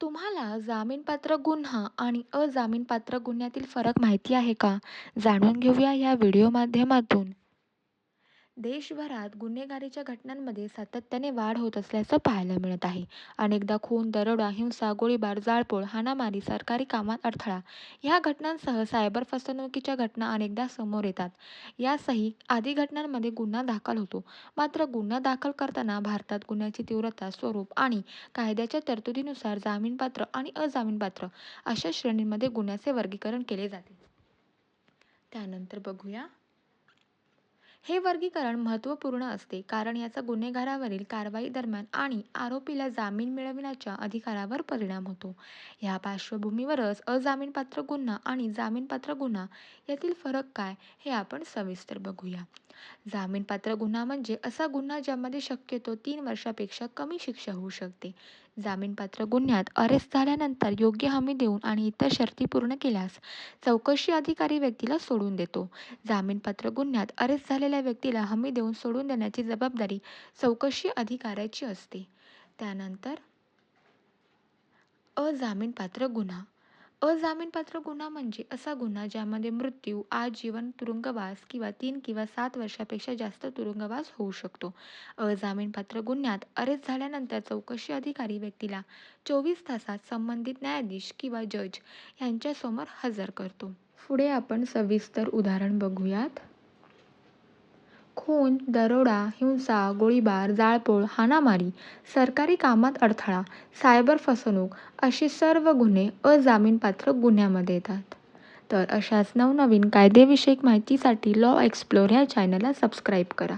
तुम्हाला जामीनपात्र गुन्हा आणि अजामीनपात्र गुन्ह्यातील फरक माहिती आहे का? जाणून घेऊया या व्हिडिओ माध्यमातून. देशभरात गुन्हेगारीच्या घटनांमध्ये सातत्याने वाढ होत असल्याचं पाहायला मिळत आहे. अनेकदा खून, दरोडा, हिंसा, गोळीबार, जाळपोळ, हाणामारी, सरकारी कामात अडथळा ह्या घटनांसह सायबर फसवणुकीच्या घटना अनेकदा समोर येतात. यासही आदी घटनांमध्ये गुन्हा दाखल होतो. मात्र गुन्हा दाखल करताना भारतात गुन्ह्याची तीव्रता, स्वरूप आणि कायद्याच्या तरतुदीनुसार जामीनपात्र आणि अजामीनपात्र अशा श्रेणींमध्ये गुन्ह्याचे वर्गीकरण केले जाते. त्यानंतर बघूया हे वर्गीकरण महत्त्वपूर्ण असते कारण याचा गुन्हेगारावरील कारवाईदरम्यान आणि आरोपीला जामीन मिळविण्याच्या अधिकारावर परिणाम होतो. या पार्श्वभूमीवरच अजामीनपात्र गुन्हा आणि जामीनपात्र गुन्हा यातील फरक काय हे आपण सविस्तर बघूया. जामीनपात्र गुन्हा म्हणजे असा गुन्हा ज्यामध्ये शक्यतो तीन वर्षापेक्षा कमी शिक्षा होऊ शकते. जामीनपात्र गुन्ह्यात अरेस्ट झाल्यानंतर योग्य हमी देऊन आणि इतर शर्ती पूर्ण केल्यास चौकशी अधिकारी व्यक्तीला सोडून देतो. जामीनपात्र गुन्ह्यात अरेस्ट झालेल्या व्यक्तीला हमी देऊन सोडून देण्याची जबाबदारी चौकशी अधिकाऱ्याची असते. त्यानंतर अजामीनपात्र गुन्हा अजामीनपात्र गुन्हा म्हणजे असा गुन्हा ज्यामध्ये मृत्यू, आजीवन तुरुंगवास किंवा तीन किंवा सात वर्षापेक्षा जास्त तुरुंगवास होऊ शकतो. अजामीनपात्र गुन्ह्यात अरेस्ट झाल्यानंतर चौकशी अधिकारी व्यक्तीला चोवीस तासात संबंधित न्यायाधीश किंवा जज यांच्यासमोर हजर करतो. पुढे आपण सविस्तर उदाहरण बघूयात. खून, दरोडा, हिंसा, गोळीबार, जाळपोळ, हाणामारी, सरकारी कामात अडथळा, सायबर फसवणूक असे सर्व गुन्हे अजामीनपात्र गुन्ह्यामध्ये येतात. तर अशाच नवनवीन कायदेविषयक माहितीसाठी लॉ एक्सप्लोर ह्या चॅनलला सबस्क्राईब करा.